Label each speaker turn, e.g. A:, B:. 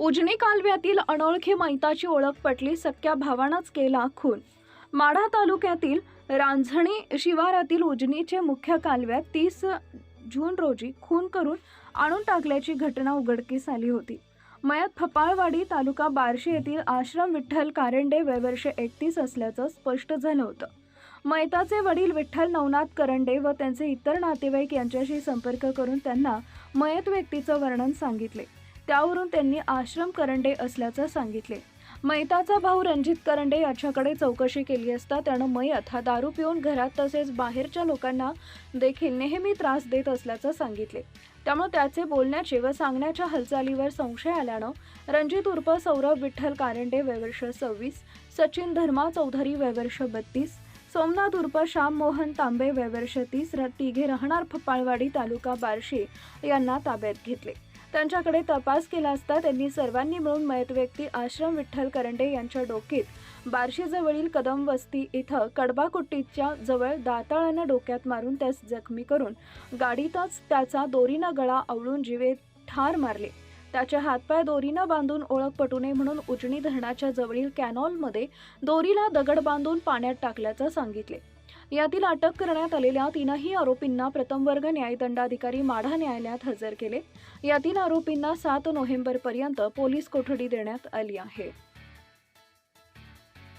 A: उजनी कालव्यातील अनोळखी मैताची ओळख पटली सख्या भावानंच केला खून. माढा तालुक्यातील रांझणी शिवारातील उजनीचे मुख्य कालव्यात तीस जून रोजी खून करून आणून टाकल्याची घटना उघडकीस आली होती. मयत फपाळवाडी तालुका बार्शी येथील आश्रम विठ्ठल कारंडे वयवर्ष एकतीस असल्याचं स्पष्ट झालं होतं. मयताचे वडील विठ्ठल नवनाथ करंडे व त्यांचे इतर नातेवाईक यांच्याशी संपर्क करून त्यांना मयत व्यक्तीचं वर्णन सांगितले. त्यावरून त्यांनी आश्रम करंडे असल्याचं सांगितले. मैताचा भाऊ रणजित करंडे याच्याकडे चौकशी केली असता त्यानं मयत हा दारू पिऊन घरात तसेच बाहेरच्या लोकांना देखील नेहमी त्रास देत असल्याचं सांगितले. त्यामुळे त्याचे बोलण्याचे व सांगण्याच्या हालचालीवर संशय आल्यानं रणजित उर्फ सौरभ विठ्ठल कारंडे वयवर्ष सव्वीस सचिन धर्मा चौधरी वयवर्ष बत्तीस सोमनाथ उर्फ श्याम मोहन तांबे वयवर्ष तीस तिघे राहणार फपाळवाडी तालुका बार्शी यांना ताब्यात घेतले. त्यांच्याकडे तपास केला असता त्यांनी सर्वांनी मिळून मयत व्यक्ती आश्रम विठ्ठल करंडे यांच्या डोकीत बार्शीजवळील कदम वस्ती इथं कडबाकुट्टीच्या जवळ दाताळानं डोक्यात मारून त्यास जखमी करून गाडीतच त्याचा दोरीनं गळा आवळून जीवे ठार मारले. त्याचे हातपाय दोरीनं बांधून ओळख पटू नये म्हणून उजनी धरणाच्या जवळील कॅनॉलमध्ये दोरीला दगड बांधून पाण्यात टाकल्याचं सांगितले. यातील अटक करण्यात आलेल्या तीनही आरोपींना प्रथमवर्ग न्यायदंडाधिकारी माढा न्यायालयात हजर केले. या तीन आरोपींना सात नोव्हेंबरपर्यंत पोलीस कोठडी देण्यात आली आहे.